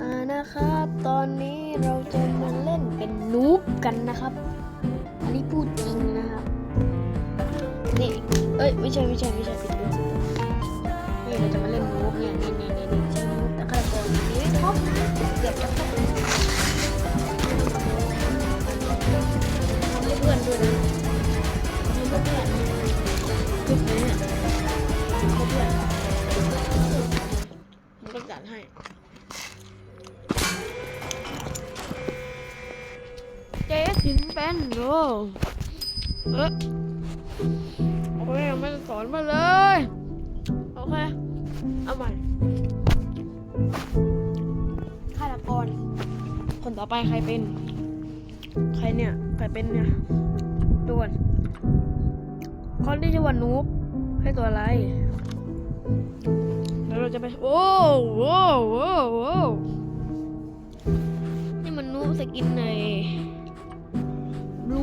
อ่านะครับ ตอนนี้เราจะมาเล่นเป็นนูบกันนะครับ อันนี้พูดจริงนะครับ นี่ เอ้ยไม่ใช่ไม่ใช่ไม่ใช่ผิดผิดนี่เราจะมาเล่นนูบเนี่ยนี่นี่นี่นี่ใช่นูบแต่ฆาตกรนี่ครบนะเกือบจะครบแล้วทำให้เพื่อนด้วยนะให้เพื่อนคลิปนี้เนี่ยให้เพื่อนมันก็จัดให้ ถึงเป็นโอเอ๊ะโอ้ยยังไม่สอนมาเลย โอเค เอาใหม่ฆาตกรคนต่อไปใครเป็น ใครเนี่ย ใครเป็นเนี่ยดวนคนที่ชื่อว่านูบให้ตัวอะไร แล้วเราจะไป โอ้โว้โว้โว้นี่มันนูบสกินใน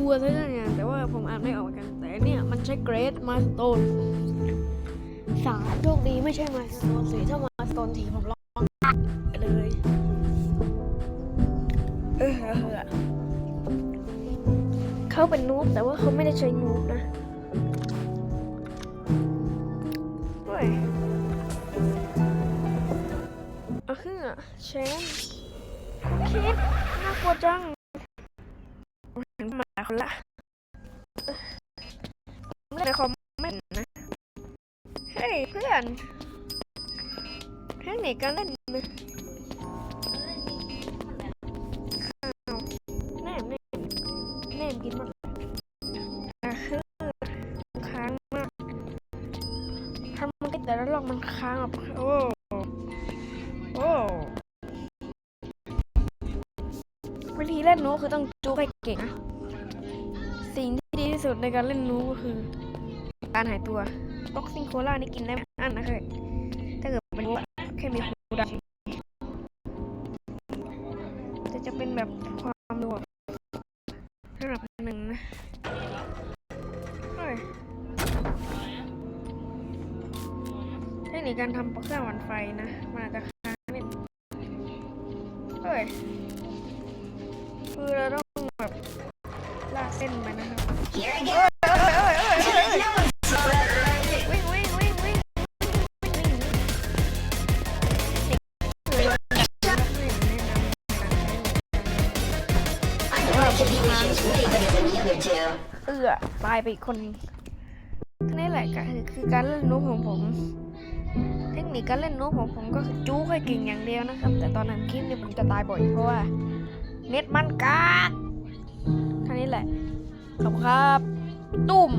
บลูอะไรนั่นเนี่ยแต่ว่าผมอ่านไม่ออกเหมือนกัน แต่เนี่ยมันใช้เกรดมาสโตนสามโชคดีไม่ใช่มาสโตนสีถ้ามาสโตนทีผมลองเลยเออเออเขาเป็นนูบแต่ว่าเขาไม่ได้ใช้นูบนะเฮ้ยอะคือเชนคิดน่ากลัวจัง คนละเล่นในคอมไม่เห็นะ เฮ้ยเพื่อนเทคนิคการเล่นนะแนมแนมแนมกินหมดแต่คือค้างมากทำมันก็แต่ละรอบมันค้างแบบโอ้โอ้วิธีเล่นโน้ตคือต้องจูให้เก่งนะ สุดในการเล่นนูก็คือ การหายตัวบ็อกซิ่งโคล่านี่กินได้อันนะเคยถ้าเกิดเป็นแค่มีคูดาวน์แต่จะเป็นแบบความรวระดับหนึ่งนะเฮ้ยเทคนิคการทำปเครื่องหวันไฟนะมันอาจจะค้างนิดเฮ้ยคือเราต้อง เอื้อตายไปอีกคนนี่แหละก็คือคือการเล่นนุ๊กของผม เทคนิคการเล่นนุ๊กของผมก็คือจู้ให้เก่งอย่างเดียวนะครับ แต่ตอนทำคลิปเนี่ยผมจะตายบ่อยเพราะว่า เน็ตมันกากแค่นี้แหละขอบคุณครับ ตุ้ม